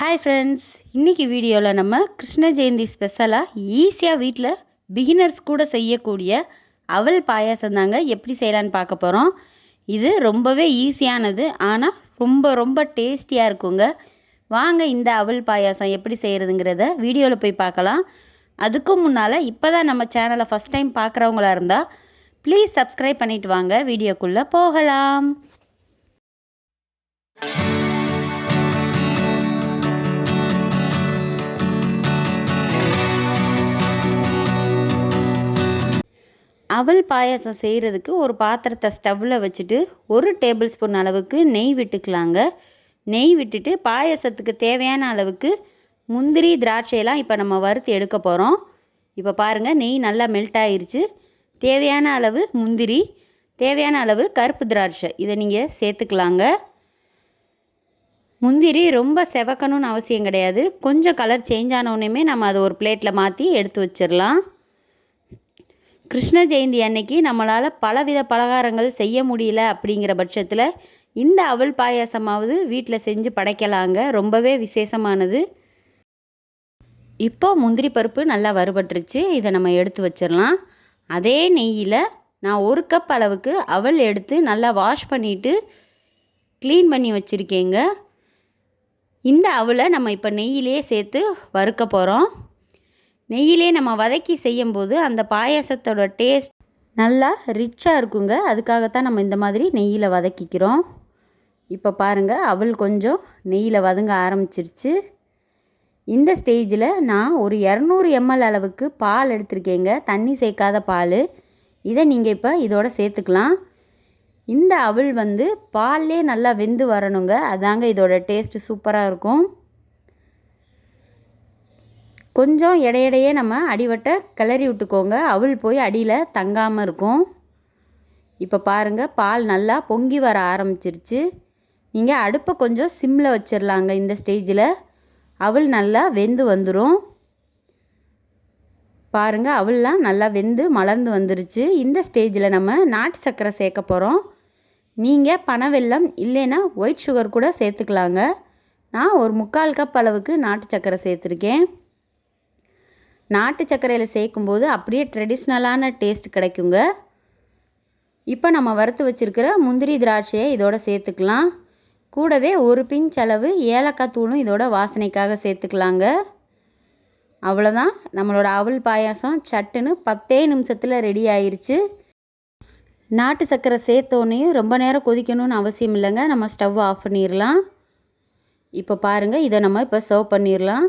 Hi friends இன்றைக்கி வீடியோவில் நம்ம கிருஷ்ண ஜெயந்தி ஸ்பெஷலாக ஈஸியாக வீட்டில் பிகினர்ஸ் கூட செய்யக்கூடிய அவல் பாயாசம் தாங்க எப்படி செய்யலான்னு பார்க்க போகிறோம் இது ரொம்பவே ஈஸியானது ஆனால் ரொம்ப ரொம்ப டேஸ்டியாக இருக்குங்க. வாங்க இந்த அவல் பாயாசம் எப்படி செய்கிறதுங்கிறத வீடியோவில் போய் பார்க்கலாம். அதுக்கும் முன்னால் இப்போ தான் நம்ம சேனலை ஃபஸ்ட் டைம் பார்க்குறவங்களா இருந்தால் ப்ளீஸ் சப்ஸ்கிரைப் பண்ணிவிட்டு வாங்க. வீடியோக்குள்ளே போகலாம். அவல் பாயாசம் செய்கிறதுக்கு ஒரு பாத்திரத்தை ஸ்டவ்வில் வச்சுட்டு ஒரு டேபிள் ஸ்பூன் அளவுக்கு நெய் விட்டுக்கலாங்க. நெய் விட்டுட்டு பாயாசத்துக்கு தேவையான அளவுக்கு முந்திரி திராட்சையெல்லாம் இப்போ நம்ம வறுத்து எடுக்க போகிறோம் இப்போ பாருங்கள் நெய் நல்லா மெல்ட் ஆயிடுச்சு தேவையான அளவு முந்திரி தேவையான அளவு கருப்பு திராட்சை இதை நீங்கள் சேர்த்துக்கலாங்க. முந்திரி ரொம்ப செவக்கணும்னு அவசியம் கிடையாது. கொஞ்சம் கலர் சேஞ்ச் ஆனோடனே நம்ம அதை ஒரு பிளேட்டில் மாற்றி எடுத்து வச்சிடலாம். கிருஷ்ண ஜெயந்தி அன்னைக்கு நம்மளால் பலவித பலகாரங்கள் செய்ய முடியல அப்படிங்கிற பட்சத்தில் இந்த அவல் பாயாசமாவது வீட்டில் செஞ்சு படைக்கலாங்க. ரொம்பவே விசேஷமானது. இப்போ முந்திரி பருப்பு நல்லா வறுபட்டுருச்சு. இதை நம்ம எடுத்து வச்சிடலாம் அதே நெய்யில் நான் ஒரு கப் அளவுக்கு அவல் எடுத்து நல்லா வாஷ் பண்ணிவிட்டு க்ளீன் பண்ணி வச்சுருக்கேங்க. இந்த அவலை நம்ம இப்போ நெய்யிலே சேர்த்து வறுக்க போகிறோம் நெய்யிலே நம்ம வதக்கி செய்யும்போது அந்த பாயாசத்தோட டேஸ்ட் நல்லா ரிச்சாக இருக்குங்க. அதுக்காகத்தான் நம்ம இந்த மாதிரி நெய்யில் வதக்கிக்கிறோம். இப்போ பாருங்கள் அவள் கொஞ்சம் நெய்யில் வதங்க ஆரம்பிச்சிருச்சு. இந்த ஸ்டேஜில் நான் ஒரு இரநூறு எம்எல் அளவுக்கு பால் எடுத்திருக்கேங்க. தண்ணி சேர்க்காத பால். இதை நீங்கள் இப்போ இதோட சேர்த்துக்கலாம். இந்த அவள் வந்து பால்லே நல்லா வெந்து வரணுங்க. அதாங்க இதோட டேஸ்ட்டு சூப்பராக இருக்கும். கொஞ்சம் இடையிடையே நம்ம அடிவட்டை கிளறி விட்டுக்கோங்க. அவள் போய் அடியில் தங்காமல் இருக்கும். இப்போ பாருங்கள் பால் நல்லா பொங்கி வர ஆரம்பிச்சிருச்சு. நீங்கள் அடுப்பை கொஞ்சம் சிம்மில் வச்சிடலாங்க இந்த ஸ்டேஜில். அவள் நல்லா வெந்து வந்துடும் பாருங்கள் அவள்லாம் நல்லா வெந்து மலர்ந்து வந்துருச்சு. இந்த ஸ்டேஜில் நம்ம நாட்டு சர்க்கரை சேர்க்க போகிறோம் நீங்கள் பனவெல்லம் இல்லைன்னா ஒயிட் சுகர் கூட சேர்த்துக்கலாங்க. நான் ஒரு முக்கால் கப் அளவுக்கு நாட்டு சர்க்கரை சேர்த்துருக்கேன். நாட்டு சர்க்கரையில் சேர்க்கும்போது அப்படியே ட்ரெடிஷ்னலான டேஸ்ட் கிடைக்குங்க. இப்போ நம்ம வறுத்து வச்சுருக்கிற முந்திரி திராட்சையை இதோட சேர்த்துக்கலாம். கூடவே ஒரு பிஞ்ச் அளவு ஏலக்காய் தூளும் இதோட வாசனைக்காக சேர்த்துக்கலாங்க. அவ்வளோதான் நம்மளோட அவல் பாயாசம் சட்டுன்னு பத்தே நிமிஷத்தில் ரெடி ஆயிடுச்சு நாட்டு சர்க்கரை சேர்த்தோன்னையும் ரொம்ப நேரம் கொதிக்கணும்னு அவசியம் இல்லைங்க. நம்ம ஸ்டவ் ஆஃப் பண்ணிடலாம். இப்போ பாருங்கள் இதை நம்ம இப்போ சர்வ் பண்ணிடலாம்.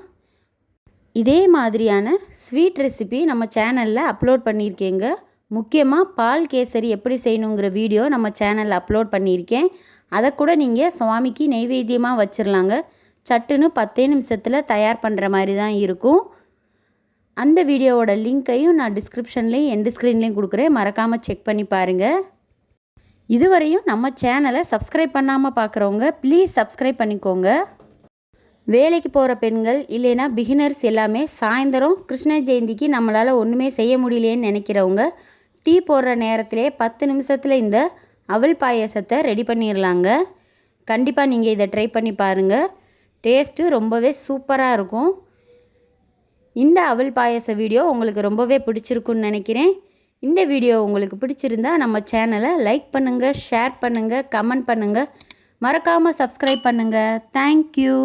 இதே மாதிரியான ஸ்வீட் ரெசிபி நம்ம சேனலில் அப்லோட் பண்ணியிருக்கேங்க. முக்கியமாக பால் கேசரி எப்படி செய்யணுங்கிற வீடியோ நம்ம சேனலில் அப்லோட் பண்ணியிருக்கேன். அதை கூட நீங்கள் சுவாமிக்கு நெய்வேத்தியமாக வச்சிடலாங்க சட்டுன்னு பத்தே நிமிஷத்தில் தயார் பண்ணுற மாதிரி தான் இருக்கும். அந்த வீடியோவோட லிங்க்கையும் நான் டிஸ்கிரிப்ஷன்லேயும் எண்டு ஸ்க்ரீன்லேயும் கொடுக்குறேன். மறக்காமல் செக் பண்ணி பாருங்கள் இதுவரையும் நம்ம சேனலை சப்ஸ்கிரைப் பண்ணாமல் பார்க்குறவங்க ப்ளீஸ் சப்ஸ்கிரைப் பண்ணிக்கோங்க. வேலைக்கு போகிற பெண்கள் இல்லைன்னா பிகினர்ஸ் எல்லாமே சாயந்தரம் கிருஷ்ண ஜெயந்திக்கு நம்மளால் ஒன்றுமே செய்ய முடியலேன்னு நினைக்கிறவங்க டீ போடுற நேரத்திலே பத்து நிமிஷத்தில் இந்த அவல் பாயசத்தை ரெடி பண்ணிடலாங்க கண்டிப்பாக நீங்கள் இதை ட்ரை பண்ணி பாருங்கள் டேஸ்ட்டு ரொம்பவே சூப்பராக இருக்கும். இந்த அவல் பாயச வீடியோ உங்களுக்கு ரொம்பவே பிடிச்சிருக்குன்னு நினைக்கிறேன். இந்த வீடியோ உங்களுக்கு பிடிச்சிருந்தா நம்ம சேனலை லைக் பண்ணுங்கள் ஷேர் பண்ணுங்கள் கமெண்ட் பண்ணுங்கள் மறக்காமல் சப்ஸ்கிரைப் பண்ணுங்கள் தேங்க்யூ